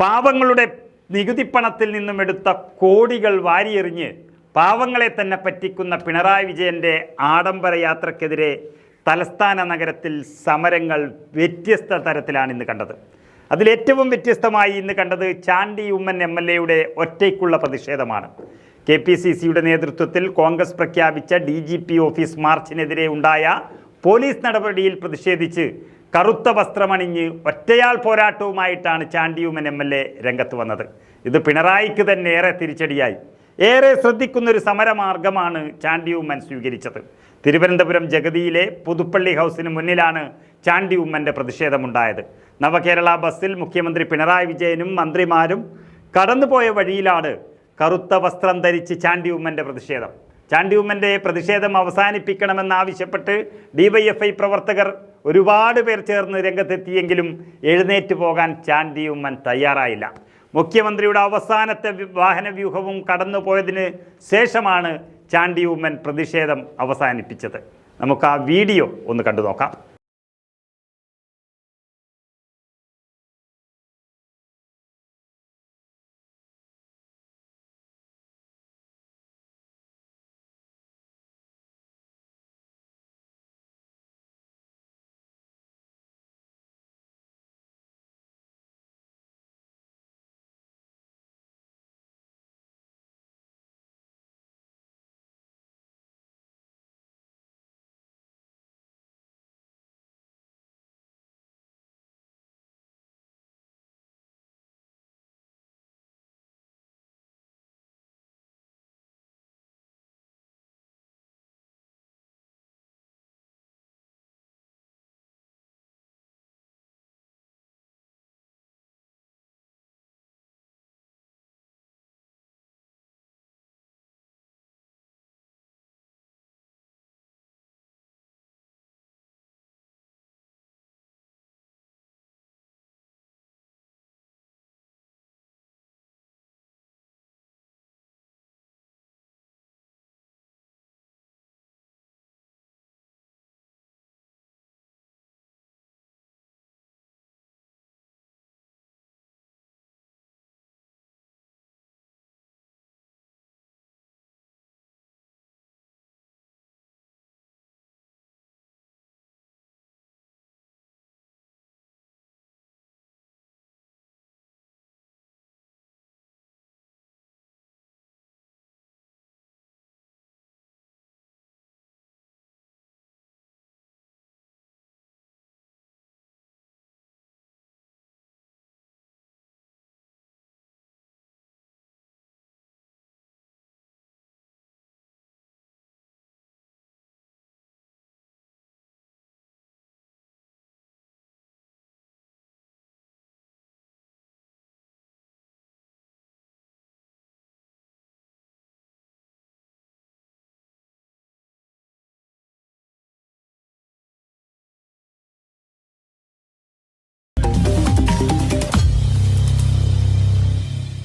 പാവങ്ങളുടെ നികുതിപ്പണത്തിൽ നിന്നും എടുത്ത കോടികൾ വാരിയെറിഞ്ഞ് പാവങ്ങളെ തന്നെ പറ്റിക്കുന്ന പിണറായി വിജയന്റെ ആഡംബര യാത്രക്കെതിരെ തലസ്ഥാന നഗരത്തിൽ സമരങ്ങൾ വ്യത്യസ്ത തരത്തിലാണ് ഇന്ന് കണ്ടത്. അതിലേറ്റവും വ്യത്യസ്തമായി ഇന്ന് കണ്ടത് ചാണ്ടി ഉമ്മൻ എം എൽ എയുടെ ഒറ്റയ്ക്കുള്ള പ്രതിഷേധമാണ്. കെ പി സി സിയുടെ നേതൃത്വത്തിൽ കോൺഗ്രസ് പ്രഖ്യാപിച്ച ഡി ജി പി ഓഫീസ് മാർച്ചിനെതിരെ ഉണ്ടായ പോലീസ് നടപടിയിൽ പ്രതിഷേധിച്ച് കറുത്ത വസ്ത്രമണിഞ്ഞ് ഒറ്റയാൾ പോരാട്ടവുമായിട്ടാണ് ചാണ്ടിയൂമൻ എം എൽ എ രംഗത്ത് വന്നത്. ഇത് പിണറായിക്ക് തന്നെ ഏറെ തിരിച്ചടിയായി. ഏറെ ശ്രദ്ധിക്കുന്നൊരു സമരമാർഗമാണ് ചാണ്ടിയൂമൻ സ്വീകരിച്ചത്. തിരുവനന്തപുരം ജഗതിയിലെ പുതുപ്പള്ളി ഹൗസിന് മുന്നിലാണ് ചാണ്ടി ഉമ്മന്റെ പ്രതിഷേധമുണ്ടായത്. നവകേരള ബസ്സിൽ മുഖ്യമന്ത്രി പിണറായി വിജയനും മന്ത്രിമാരും കടന്നുപോയ വഴിയിലാണ് കറുത്ത വസ്ത്രം ധരിച്ച് ചാണ്ടി ഉമ്മന്റെ പ്രതിഷേധം. ചാണ്ടി ഉമ്മന്റെ പ്രതിഷേധം അവസാനിപ്പിക്കണമെന്നാവശ്യപ്പെട്ട് ഡിവൈഎഫ്ഐ പ്രവർത്തകർ ഒരുപാട് പേർ ചേർന്ന് രംഗത്തെത്തിയെങ്കിലും എഴുന്നേറ്റ് പോകാൻ ചാണ്ടിയുമ്മൻ തയ്യാറായില്ല. മുഖ്യമന്ത്രിയുടെ അവസാനത്തെ വാഹന വ്യൂഹവും കടന്നുപോയതിന് ശേഷമാണ് ചാണ്ടിയുമ്മൻ പ്രതിഷേധം അവസാനിപ്പിച്ചത്. നമുക്ക് ആ വീഡിയോ ഒന്ന് കണ്ടു നോക്കാം.